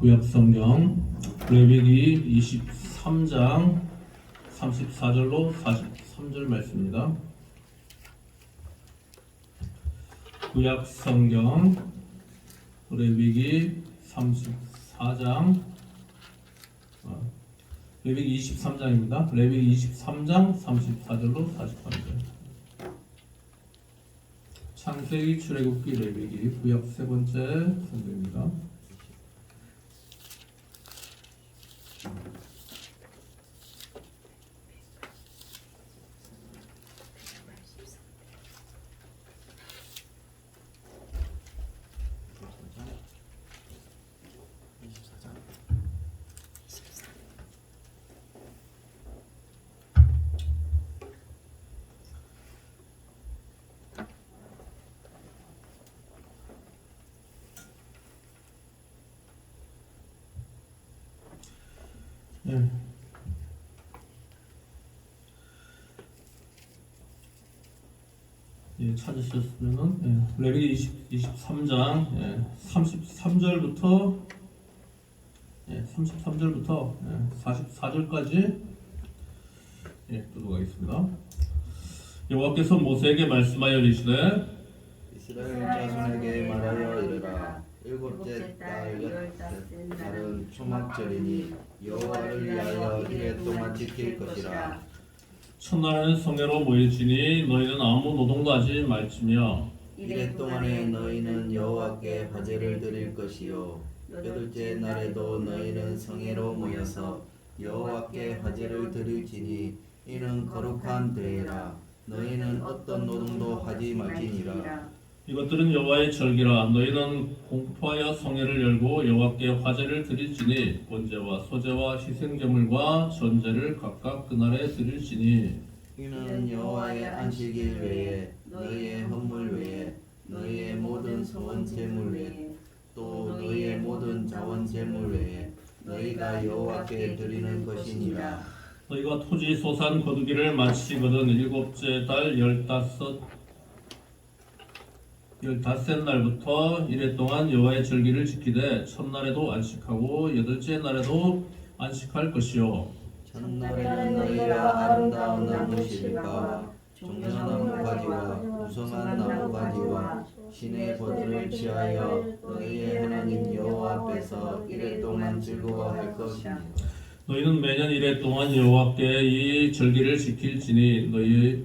구약 성경 레위기 23장 34절로 43절 말씀입니다. 구약 성경 레위기 34장 어, 레위기 23장입니다. 레위기 23장 34절로 43절. 창세기 출애굽기 레위기 구약 세 번째 성경입니다. Thank you. 예. 예, 찾으셨으면은 예, 레위기 20, 23장 예, 33절부터 예, 33절부터 예, 44절까지 예, 들어가겠습니다. 여호와께서 모세에게 말씀하여 이르시되 이스라엘 자손에게 일곱째 달 열째 달은 초막절이니 여호와를 위하여 이래 동안 지킬 것이라 첫날에는 성회로 모일지니 너희는 아무 노동도 하지 말지며 이래 동안에 너희는 여호와께 화제를 드릴 것이요. 여덟째 날에도 너희는 성회로 모여서 여호와께 화제를 드릴지니 이는 거룩한 대회라. 너희는 어떤 노동도 하지 말지니라 이것들은 여호와의 절기라. 너희는 공포하여 성회를 열고 여호와께 화제를 드릴지니 번제와 소제와 희생제물과 전제를 각각 그날에 드릴지니. 이는 여호와의 안식일 외에 너희의 헌물 외에 너희의 모든 소원 제물 외에 또 너희의 모든 자원 제물 외에 너희가 여호와께 드리는 것이니라. 너희가 토지 소산 거두기를 마치거든 일곱째 달 열다섯 열다섯 날부터 이래 동안 여호와의 절기를 지키되 첫날에도 안식하고 여덟째 날에도 안식할 것이요. 첫날에는 너희가 아름다운 나무 실과 종려나무 가지와 무성한 나무 가지와 신의 버들을 취하여 너희의 하나님 여호와 앞에서 이래 동안 즐거워할 것이니라. 너희는 매년 이래 동안 여호와께 이 절기를 지킬지니 너희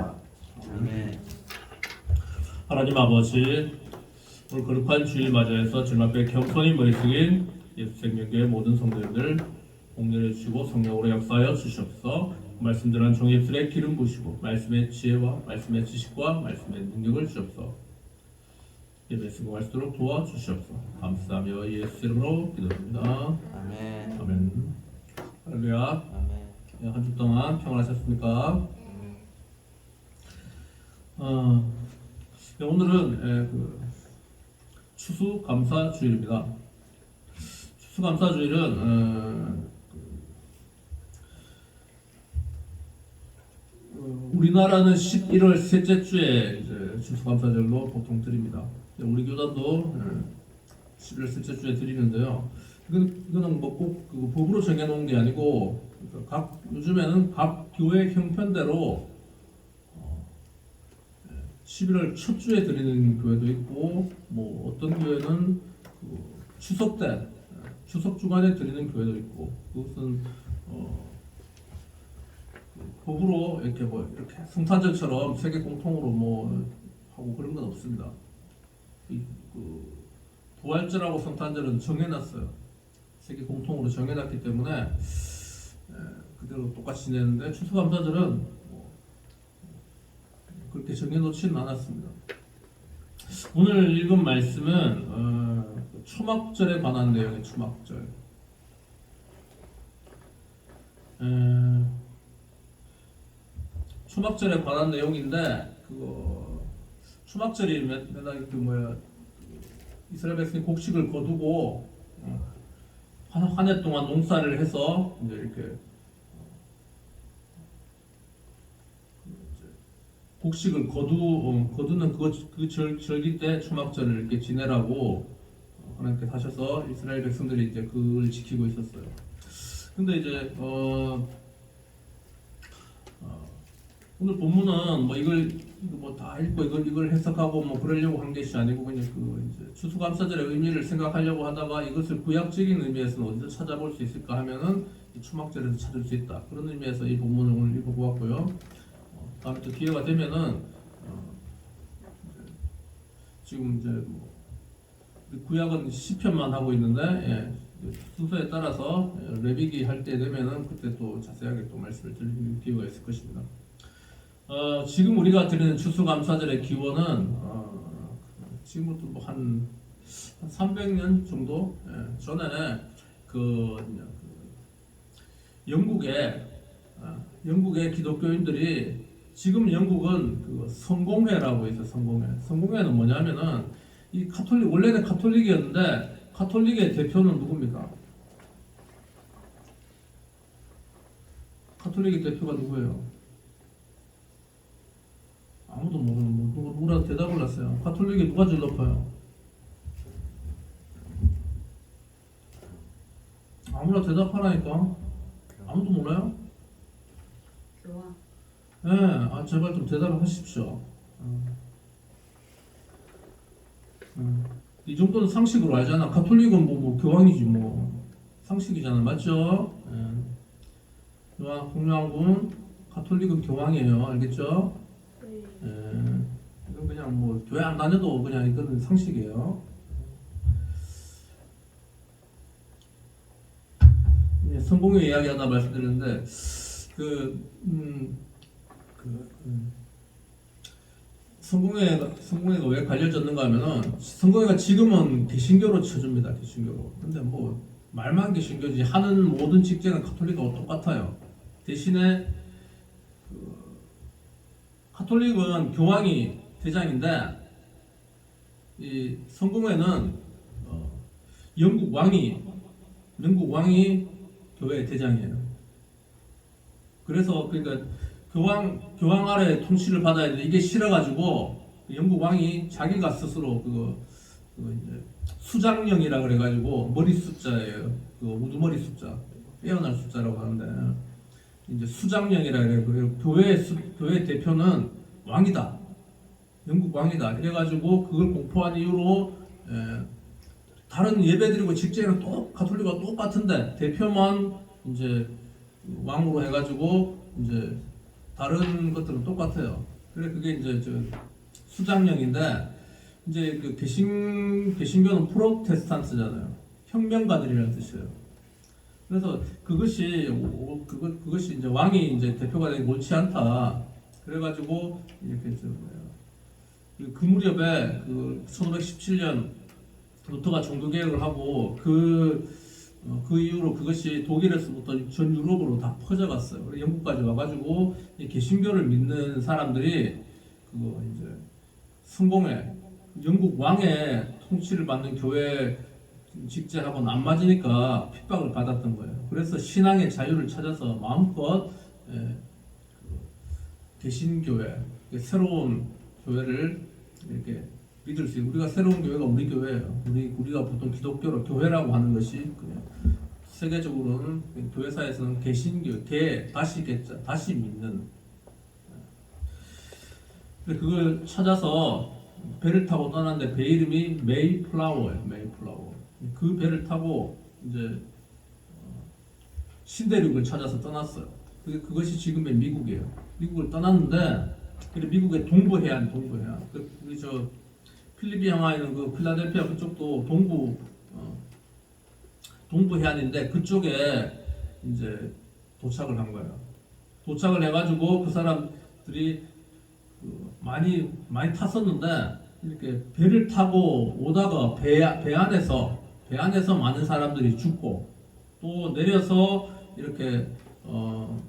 아멘. 하나님 아버지 오늘 거룩한 주일 맞이해서 주님 앞에 겸손히 머리 숙인 예수 생명교회 모든 성도님들 공렬해 주시고 성령으로 역사하여 주시옵소서. 말씀들한 종의 입술에 기름 부시고 말씀의 지혜와 말씀의 지식과 말씀의 능력을 주옵소서. 예배 성공할 수 있도록 도와주시옵소서. 감사하며 예수 이름으로 기도합니다. 아멘. 아멘. 할렐루야. 아멘. 한 주 동안 평안하셨습니까? 어, 네, 오늘은 예, 그 추수감사 주일입니다. 추수감사 주일은 어, 그, 어, 우리나라는 11월 셋째 주에 추수감사절로 보통 드립니다. 우리 교단도 예, 11월 셋째 주에 드리는데요. 이건 이거는 뭐꼭 그 법으로 정해놓은 게 아니고 그러니까 각 요즘에는 각 교회 형편대로 어, 11월 첫 주에 드리는 교회도 있고 뭐 어떤 교회는 그 추석 때 예, 추석 주간에 드리는 교회도 있고 그것은 어, 그 법으로 이렇게 뭐 이렇게 성탄절처럼 세계 공통으로 뭐 하고 그런 건 없습니다. 이, 그 부활절하고 성탄절은 정해놨어요. 세계 공통으로 정해놨기 때문에 에, 그대로 똑같이 지내는데 추수감사절은 뭐 그렇게 정해놓지는 않았습니다. 오늘 읽은 말씀은 어, 초막절에 관한 내용의 초막절. 어, 초막절에 관한 내용인데 그거 초막절이 맨날 그 뭐야 이스라엘 백성이 곡식을 거두고 어, 한, 한 해 동안 농사를 해서 이제 이렇게 곡식을 거두 어, 거두는 그거 그 절, 절기 때 추막절을 이렇게 지내라고 어, 하나님께 하셔서 이스라엘 백성들이 이제 그걸 지키고 있었어요. 근데 이제 어, 어, 오늘 본문은 뭐 이걸 뭐 다 읽고 이걸 이걸 해석하고 뭐 그러려고 한 것이 아니고 그냥 그 이제 추수감사절의 의미를 생각하려고 하다가 이것을 구약적인 의미에서는 어디서 찾아볼 수 있을까 하면은 이 추막절에서 찾을 수 있다 그런 의미에서 이 본문을 오늘 읽어보았고요. 또 기회가 되면은 어, 이제 지금 이제 뭐 구약은 시편만 하고 있는데 예, 순서에 따라서 예, 레비기 할 때 되면은 그때 또 자세하게 또 말씀을 드릴 기회가 있을 것입니다. 어, 지금 우리가 드리는 추수감사절의 기원은 어, 지금부터 뭐한 한 300년 정도 예, 전에 그, 그 영국에 어, 영국의 기독교인들이 지금 영국은 그 성공회라고 있어 요 성공회. 성공회는 뭐냐면은 이 카톨릭 원래는 카톨릭이었는데 카톨릭의 대표는 누굽니까? 카톨릭의 대표가 누구예요? 아무도 모르는 뭐 누구 누구라도 대답을 했어요. 카톨릭이 누가 제일 높아요? 아무나 대답하라니까. 아무도 몰라요? 교황. 예, 아 제발 좀 대답을 하십시오. 어. 음. 이 정도는 상식으로 알잖아. 가톨릭은 뭐, 뭐 교황이지 뭐 상식이잖아, 맞죠? 예. 교황 홍양군 가톨릭은 교황이에요, 알겠죠? 네. 예. 이건 그냥 뭐 교회 안 다녀도 그냥 이거는 상식이에요. 예, 성공의 이야기하다 말씀드렸는데 그 음, 그, 음, 성공회가 성공회가 왜 갈려졌는가 하면은 성공회가 지금은 개신교로 쳐줍니다 개신교로. 근데 뭐 말만 개신교지 하는 모든 직제는 가톨릭하고 똑같아요. 대신에 그 가톨릭은 교황이 대장인데 이 성공회는 어, 영국 왕이 영국 왕이 교회 대장이에요. 그래서 그러니까 교황 교황 아래 통치를 받아야 되는데 이게 싫어가지고 영국 왕이 자기가 스스로 그거 그 이제 수장령이라 그래가지고 머리 숫자예요. 그 우두머리 숫자 빼어날 숫자라고 하는데 이제 수장령이라 그래요. 그 교회 수, 교회 대표는 왕이다. 영국 왕이다. 이래가지고 그걸 공포한 이유로 에, 다른 예배드리고 직제는 또 가톨릭과 똑같은데 대표만 이제 왕으로 해가지고 이제 다른 것들은 똑같아요. 그래 그게 이제 저 수장령인데 이제 그 개신 개신교는 프로테스탄트잖아요. 혁명가들이라는 뜻이에요. 그래서 그것이 오- 그것 그것이 이제 왕이 이제 대표가 되기 옳지 않다. 그래가지고 이렇게 저 뭐야 그, 그 무렵에 그 1517년 루터가 종교 개혁을 하고 그, 어, 그 이후로 그것이 독일에서부터 전 유럽으로 다 퍼져갔어요. 그리고 영국까지 와가지고 이 개신교를 믿는 사람들이 그거 이제 성공회 영국 왕의 통치를 받는 교회 직제하고는 안 맞으니까 핍박을 받았던 거예요. 그래서 신앙의 자유를 찾아서 마음껏 예, 그 개신교회 새로운 교회를 이렇게 믿을 수 있고 우리가 새로운 교회가 우리 교회예요. 우리 우리가 보통 기독교로 교회라고 하는 것이 세계적으로는 교회사에서는 개신교 개 다시 개자 다시 믿는 근데 그걸 찾아서 배를 타고 떠났는데 배 이름이 메이플라워예요. 메이플라워. 그 배를 타고 이제 어, 신대륙을 찾아서 떠났어요. 그- 그것이 지금의 미국이에요. 미국을 떠났는데 그래 미국의 동부 해안, 동부 해안. 그저 필리핀 항아에 있는 그 필라델피아 그쪽도 동부 어, 동부 해안인데 그쪽에 이제 도착을 한 거예요. 도착을 해가지고 그 사람들이 그 많이 많이 탔었는데 이렇게 배를 타고 오다가 배, 배 안에서 배 안에서 많은 사람들이 죽고 또 내려서 이렇게 어,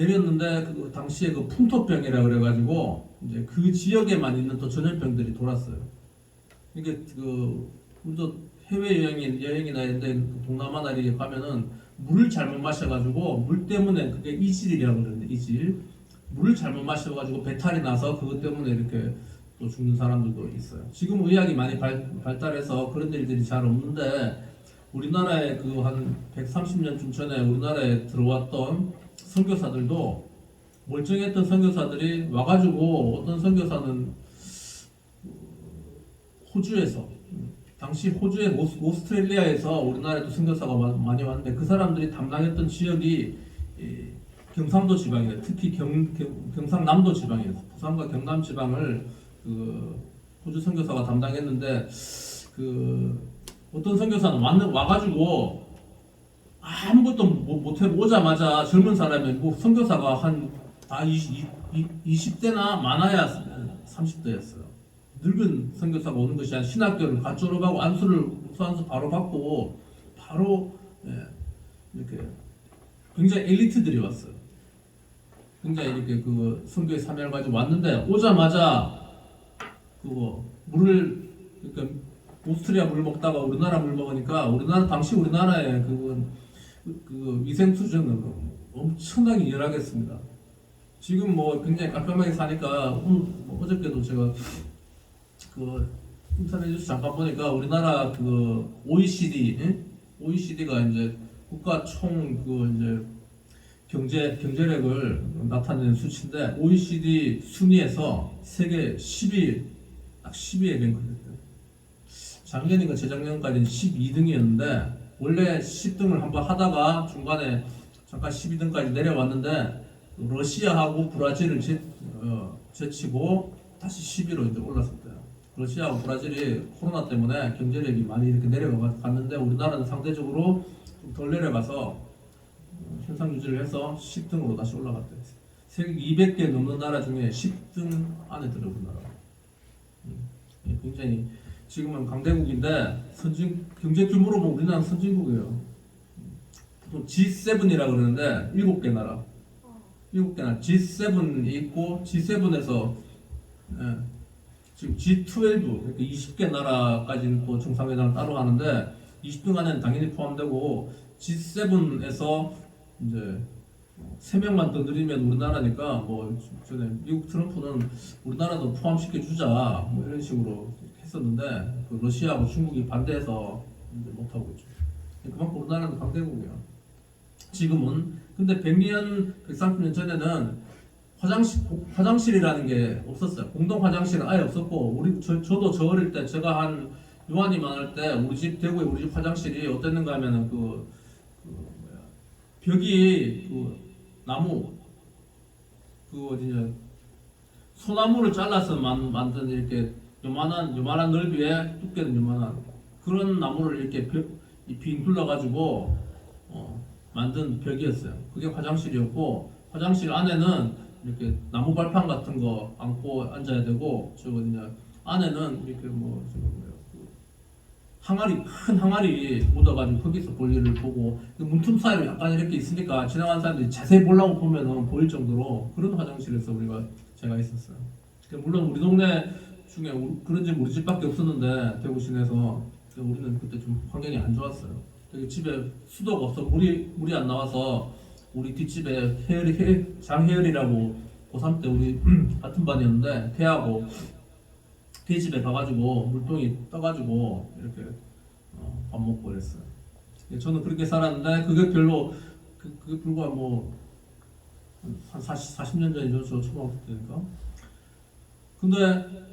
내렸는데 그 당시에 그 풍토병이라 그래가지고 이제 그 지역에만 있는 또 전염병들이 돌았어요. 이게 그 우리도 해외 여행이 여행이나 이런데 그 동남아나 이렇게 가면은 물을 잘못 마셔가지고 물 때문에 그게 이질이라고 그러는데 이질 물을 잘못 마셔가지고 배탈이 나서 그것 때문에 이렇게 또 죽는 사람들도 있어요. 지금 의학이 많이 발, 발달해서 그런 일들이 잘 없는데 우리나라에 그 한 130년쯤 전에 우리나라에 들어왔던 선교사들도 멀쩡했던 선교사들이 와가지고 어떤 선교사는 호주에서 당시 호주의 오스, 오스트레일리아에서 우리나라에도 선교사가 마- 많이 왔는데 그 사람들이 담당했던 지역이 이 경상도 지방이에요. 특히 경, 경, 경 상남도 지방이에요. 부산과 경남 지방을 그 호주 선교사가 담당했는데 그 어떤 선교사는 왔, 와가지고 아무것도 못- 못해 오자마자 젊은 사람이 뭐 선교사가 한다 20, 20 대나 많아야 30대였어요. 늙은 선교사가 오는 것이 아니라 신학교를 갓 졸업하고 안수를 수안수 바로 받고 바로 예, 이렇게 굉장히 엘리트들이 왔어요. 굉장히 이렇게 그 선교의 사명을 가지고 왔는데 오자마자 그거 물을 그러니까 오스트리아 물 먹다가 우리나라 물 먹으니까 우리나라 당시 우리나라의 그, 그, 그 위생 수준은 엄청나게 열하겠습니다. 지금 뭐 굉장히 깔끔하게 사니까 오늘 뭐 어저께도 제가 그 인터넷 뉴스 잠깐 보니까 우리나라 그 OECD 예? OECD가 이제 국가 총 그 이제 경제 경제력을 나타내는 수치인데 OECD 순위에서 세계 10위 딱 10위에 랭크됐대요. 작년인가 재작년까지는 12등이었는데 원래 10등을 한번 하다가 중간에 잠깐 12등까지 내려왔는데 러시아하고 브라질을 제, 어, 제치고 다시 10위로 이제 올랐었대요. 러시아하고 브라질이 코로나 때문에 경제력이 많이 이렇게 내려갔는데 우리나라는 상대적으로 좀덜 내려가서 어, 현상 유지를 해서 10등으로 다시 올라갔대요. 세계 200개 넘는 나라 중에 10등 안에 들어 우리나라. 음, 예, 굉장히 지금은 강대국인데 선진 경제 규모로 보면 우리나라는 선진국이에요. 보통 G7이라 그러는데 7개 나라. 7개 나라. G7이 있고 G7에서 예, 지금 G12 그러니까 20개 나라까지는 또 정상회담을 따로 하는데 20등 안에는 당연히 포함되고 G7에서 이제 세 명만 더 늘리면 우리나라니까 뭐 전에 미국 트럼프는 우리나라도 포함시켜 주자 뭐 이런 식으로 했었는데 그 러시아하고 중국이 반대해서 못 하고 있죠. 그만큼 우리나라는 강대국이야. 지금은 근데 100년 130년 전에는 화장실 고- 화장실이라는 게 없었어요. 공동 화장실은 아예 없었고 우리 저, 저도 저 어릴 때 제가 한 요한이만 할때 우리 집 대구에 우리 집 화장실이 어땠는가 하면은 그, 그 뭐야 벽이 그 나무 그 어디냐 소나무를 잘라서 만, 만든 이렇게 요만한 요만한 넓이에 두께는 요만한 그런 나무를 이렇게 벽, 이빙 둘러가지고 어, 만든 벽이었어요. 그게 화장실이었고 화장실 안에는 이렇게 나무 발판 같은 거 안고 앉아야 되고 저 어디냐 안에는 이렇게 뭐 저거 그 항아리 큰 항아리 묻어가지고 거기서 볼일을 보고 그 문틈 사이로 약간 이렇게 있으니까 지나가는 사람들이 자세히 보려고 보면은 보일 정도로 그런 화장실에서 우리가 제가 있었어요. 그 물론 우리 동네 중에 우- 그런 집 우리 집밖에 없었는데 대구 시내에서 우리는 그때 좀 환경이 안 좋았어요. 되게 집에 수도가 없어 물이 물이 안 나와서 우리 뒷집에 혜열이 혜, 장혜열이라고 고3 때 우리 같은 반이었는데 걔하고 걔 집에 가가지고 물통이 떠가지고 이렇게 어, 밥 먹고 그랬어요. 예, 저는 그렇게 살았는데 그게 별로 그, 그게 불과 뭐한 40, 40년 전이죠. 저 초등학교 때니까. 근데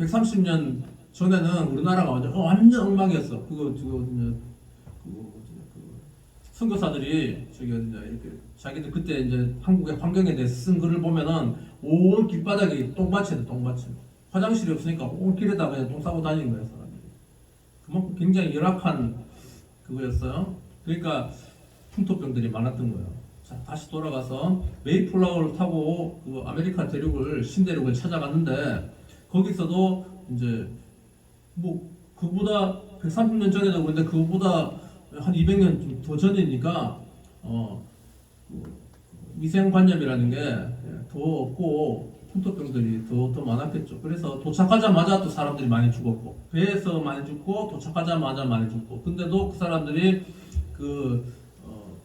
130년 전에는 우리나라가 완전 어, 완전 엉망이었어. 그거 그거 그거 어디냐 그 선교사들이 저기 어디냐 이렇게 자기들 그때 이제 한국의 환경에 대해서 쓴 글을 보면은 온 길바닥이 똥밭이다 똥밭이. 화장실이 없으니까 온 길에다 그냥 똥 싸고 다니는 거예요 사람들이. 그만큼 굉장히 열악한 그거였어요. 그러니까 풍토병들이 많았던 거예요. 자 다시 돌아가서 메이플라워를 타고 그 아메리카 대륙을 신대륙을 찾아갔는데 거기서도 이제 뭐 그보다 130년 전에도 그런데 그거보다 한 200년 좀 더 전이니까 어, 그 위생관념이라는 게 더 없고 풍토병들이 더, 더 많았겠죠. 그래서 도착하자마자 또 사람들이 많이 죽었고 배에서 많이 죽고 도착하자마자 많이 죽고 근데도 그 사람들이 그, 어,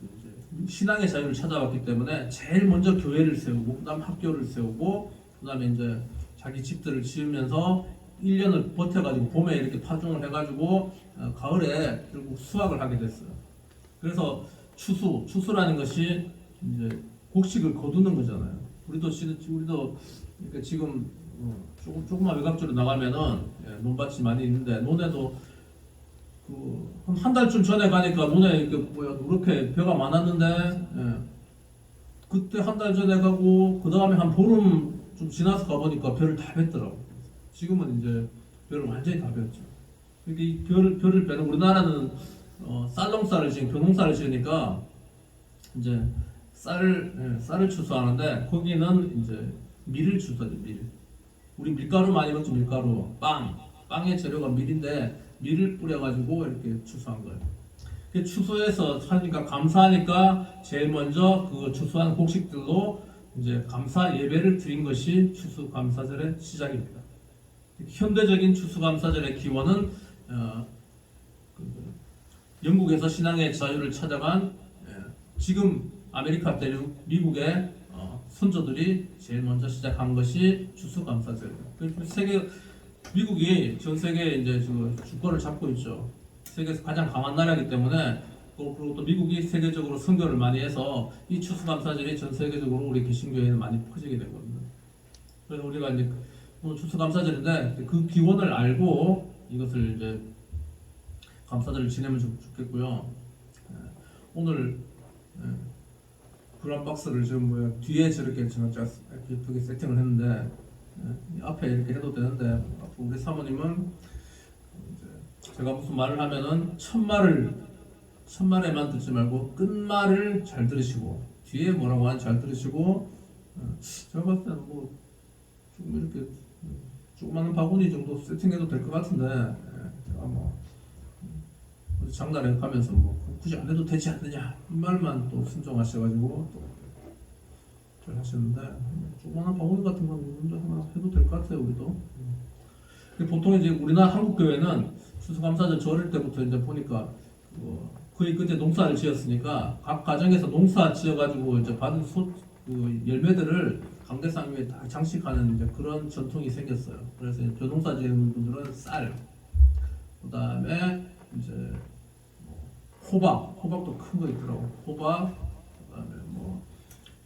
그 신앙의 자유를 찾아왔기 때문에 제일 먼저 교회를 세우고 그다음 학교를 세우고 그다음에 이제 자기 집들을 지으면서 1년을 버텨가지고 봄에 이렇게 파종을 해가지고 어, 가을에 결국 수확을 하게 됐어요. 그래서 추수, 추수라는 것이 이제 곡식을 거두는 거잖아요. 우리도 지- 우리도 그러니까 지금 어, 조금 조금만 외곽쪽으로 나가면은 예, 논밭이 많이 있는데 논에도 그한 달쯤 전에 가니까 논에 이렇게 뭐야 이렇게 벼가 많았는데 예, 그때 한 달 전에 가고 그 다음에 한 보름 좀 지나서 가보니까 벼를 다 뺐더라고. 지금은 이제 벼를 완전히 다 뺐죠. 그러니까 이 벼를 벼를 빼는 우리나라는 어, 쌀농사를 지금 벼농사를 지으니까 이제 쌀을 예, 쌀을 추수하는데 거기는 이제 밀을 추수하죠 밀. 우리 밀가루 많이 먹죠 밀가루 빵 빵의 재료가 밀인데 밀을 뿌려가지고 이렇게 추수한 거예요. 그 추수해서 하니까 감사하니까 제일 먼저 그 추수한 곡식들로 이제 감사 예배를 드린 것이 추수 감사절의 시작입니다. 현대적인 추수 감사절의 기원은 어, 그 영국에서 신앙의 자유를 찾아간 예, 지금 아메리카 대륙 미국의 어, 선조들이 제일 먼저 시작한 것이 추수감사절이에요. 그래서 세계 미국이 전 세계 이제 그 주권을 잡고 있죠. 세계에서 가장 강한 나라이기 때문에 또 그리고 또 미국이 세계적으로 선교를 많이 해서 이 추수감사절이 전 세계적으로 우리 개신교회는 많이 퍼지게 되거든요. 그래서 우리가 이제 추수감사절인데 그 기원을 알고 이것을 이제 감사절을 지내면 좋- 좋겠고요. 예, 오늘 예, 브라운 박스를 지금 뭐야 뒤에 저렇게 예쁘게 세팅을 했는데 예, 이 앞에 이렇게 해도 되는데 우리 사모님은 제가 무슨 말을 하면은 첫 말을 첫 말에만 듣지 말고 끝 말을 잘 들으시고 뒤에 뭐라고 하는지 잘 들으시고 어, 제가 봤을 때는 뭐 조금 이렇게 음, 조그마한 바구니 정도 세팅해도 될 것 같은데 예, 제가 뭐 어디 장날에 가면서 뭐 굳이 안 해도 되지 않느냐 이 말만 또 순종하셔가지고 또잘 하셨는데 음, 조그마한 바구니 같은 건 먼저 하나 해도 될 것 같아요 우리도 음. 보통 이제 우리나라 한국 교회는 추수감사절 절일 때부터 이제 보니까 그 거의 그때 농사를 지었으니까 각 가정에서 농사 지어가지고 이제 받은 소, 그 열매들을 강대상 위에 다 장식하는 이제 그런 전통이 생겼어요. 그래서 이제 벼농사 지는 분들은 쌀, 그 다음에 이제 뭐 호박, 호박도 큰 거 있더라고. 호박, 그 다음에 뭐,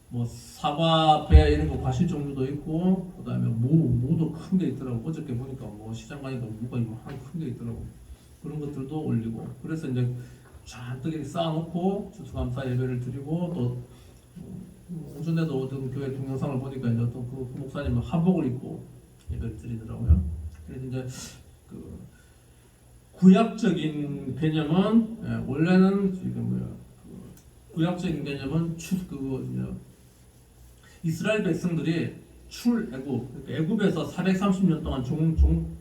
뭐 사과, 배 이런 거 과실 종류도 있고, 그 다음에 무, 무도 큰 게 있더라고. 어저께 보니까 뭐 시장 가니까 무가 이만한 큰게 있더라고. 그런 것들도 올리고. 그래서 이제 잔뜩 이렇게 쌓아놓고 추수감사 예배를 드리고 또 어, 오전에도 어떤 교회 동영상을 보니까 이제 어떤 그 목사님은 한복을 입고 예배를 드리더라고요. 그래서 이제 그 구약적인 개념은 예, 원래는 지금 뭐야 그 구약적인 개념은 뭐냐 이스라엘 백성들이 출애굽 그러니까 애굽에서 430년 동안 종, 종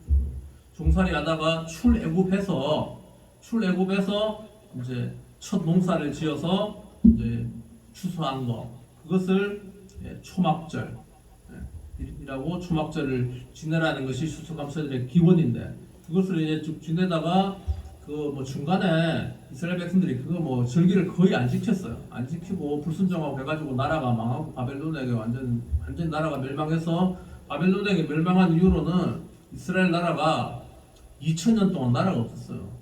종살이 하다가 출애굽해서 출애굽해서 이제 첫 농사를 지어서 이제 추수한 거 그것을 예, 초막절 예, 이라고 초막절을 지내라는 것이 추수감사절의 기원인데 그것을 이제 쭉 지내다가 그 뭐 중간에 이스라엘 백성들이 그거 뭐 절기를 거의 안 지켰어요. 안 지키고 불순종하고 해가지고 나라가 망하고 바벨론에게 완전 완전 나라가 멸망해서 바벨론에게 멸망한 이후로는 이스라엘 나라가 2000년 동안 나라가 없었어요.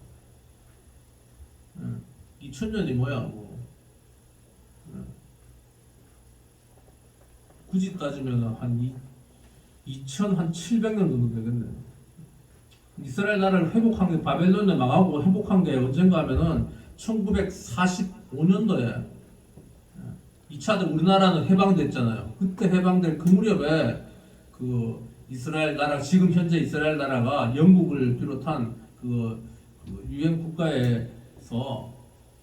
2000년이 뭐야 뭐 예. 굳이 따지면 한 이, 2000한 700년 정도 되겠네. 이스라엘 나라를 회복한 게 바벨론에 망하고 회복한 게 언젠가 하면은 1945년도에 2차적 우리나라는 해방됐잖아요. 그때 해방될 그 무렵에 그 이스라엘 나라 지금 현재 이스라엘 나라가 영국을 비롯한 그, 그 유엔 국가 에서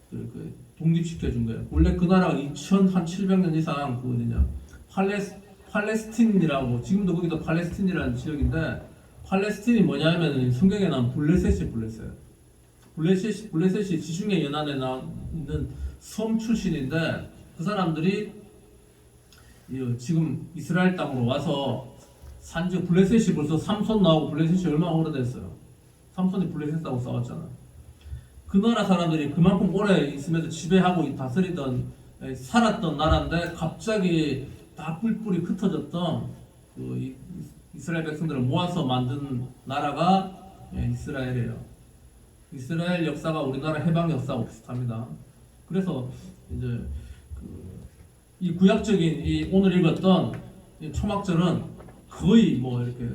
그, 그 독립시켜 준 거예요. 원래 그 나라가 2,700년 이상 그 뭐냐 팔레스 팔레스틴이라고 지금도 거기도 팔레스틴이라는 지역인데 팔레스틴이 뭐냐면 성경에 나온 블레셋이 블레셋. 블레셋 블레셋이 지중해 연안에 나 있는 섬 출신인데 그 사람들이 이 지금 이스라엘 땅으로 와서 산지 블레셋이 벌써 삼손 나오고 블레셋이 얼마나 오래됐어요. 삼손이 블레셋하고 싸웠잖아. 그 나라 사람들이 그만큼 오래 있으면서 지배하고 다스리던 에, 살았던 나라인데 갑자기 다 뿔뿔이 흩어졌던 그 이- 이스라엘 백성들을 모아서 만든 나라가 예, 이스라엘이에요. 이스라엘 역사가 우리나라 해방 역사하고 비슷합니다. 그래서 이제 그 이 구약적인 이 오늘 읽었던 이 초막절은 거의 뭐 이렇게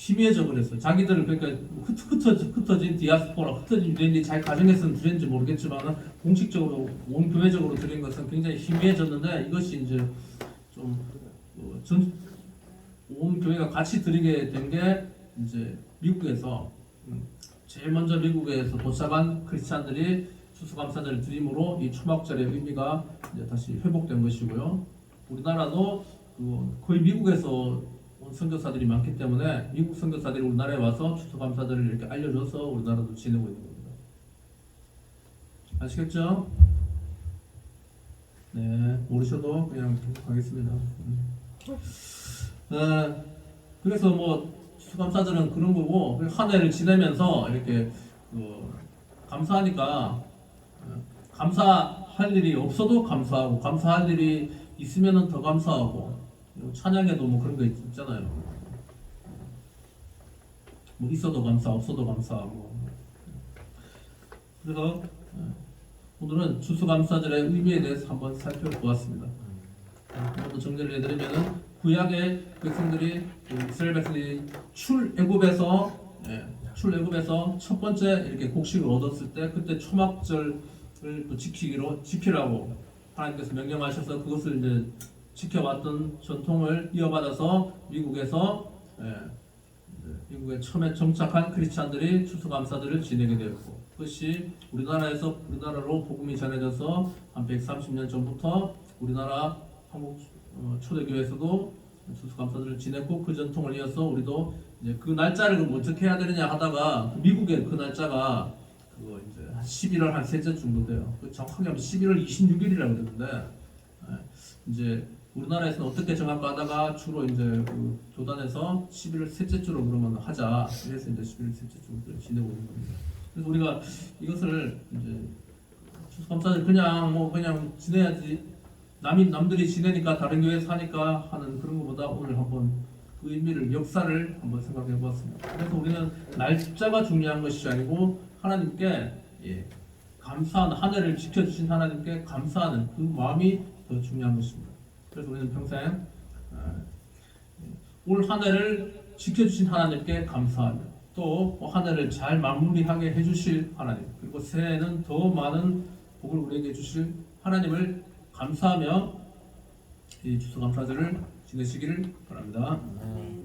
희미해져 버렸어요. 자기들을 그러니까 흩, 흩어, 흩어진 디아스포라, 흩어진 유대인들이 잘 가정해서는 드렸는지 모르겠지만 공식적으로 온 교회적으로 드린 것은 굉장히 희미해졌는데 이것이 이제 좀 어, 교회가 같이 드리게 된 게 이제 미국에서 음, 제일 먼저 미국에서 도착한 크리스찬들이 추수감사절을 드림으로 이 초막절의 의미가 이제 다시 회복된 것이고요. 우리나라도 그 거의 미국에서 온 선교사들이 많기 때문에 미국 선교사들이 우리나라에 와서 추수감사절을 이렇게 알려줘서 우리나라도 지내고 있는 겁니다. 아시겠죠? 네, 모르셔도 그냥 하겠습니다. 음. 네, 그래서 뭐 추수감사절은 그런 거고 한 해를 지내면서 이렇게 그 감사하니까 어, 감사할 일이 없어도 감사하고 감사할 일이 있으면은 더 감사하고 찬양에도 뭐 그런 거 있- 있잖아요. 뭐 있어도 감사, 없어도 감사하고. 그래서 어, 오늘은 추수감사절의 의미에 대해서 한번 살펴보았습니다. 한번 더 정리를 해드리면은 구약의 백성들이 그 이스라엘 백성들이 출애굽에서 예, 출애굽에서 첫 번째 이렇게 곡식을 얻었을 때 그때 초막절을 또 지키기로 지키라고 하나님께서 명령하셔서 그것을 이제 지켜왔던 전통을 이어받아서 미국에서 예, 미국에 처음에 정착한 크리스찬들이 추수감사들을 지내게 되었고 그것이 우리나라에서 우리나라로 복음이 전해져서 한 130년 전부터 우리나라 한국 어, 초대교회에서도 추수감사들을 지냈고 그 전통을 이어서 우리도 이제 그 날짜를 어떻게 해야 되느냐 하다가 미국의 그 날짜가 그거 이제 한 11월 한 셋째 정도 돼요. 그 정확하게 하면 11월 26일이라고 그러는데 예, 이제 우리나라에서는 어떻게 정할까 하다가 주로 이제 그 교단에서 11월 셋째 주로 그러면 하자. 그래서 이제 11월 셋째 주를 지내고 있는 겁니다. 그래서 우리가 이것을 이제 추수감사를 그냥 뭐 그냥 지내야지 남이 남들이 지내니까 다른 교회 사니까 하는 그런 것보다 오늘 한번 그 의미를 역사를 한번 생각해 보았습니다. 그래서 우리는 날짜가 중요한 것이 아니고 하나님께 예, 감사하는 한 해를 지켜주신 하나님께 감사하는 그 마음이 더 중요한 것입니다. 그래서 우리는 평생 어, 올한 해를 지켜주신 하나님께 감사하며 또한 해를 잘 마무리하게 해주실 하나님 그리고 새해에는 더 많은 복을 우리에게 주실 하나님을 감사하며 이 추수감사절을 지내시기를 바랍니다. 네.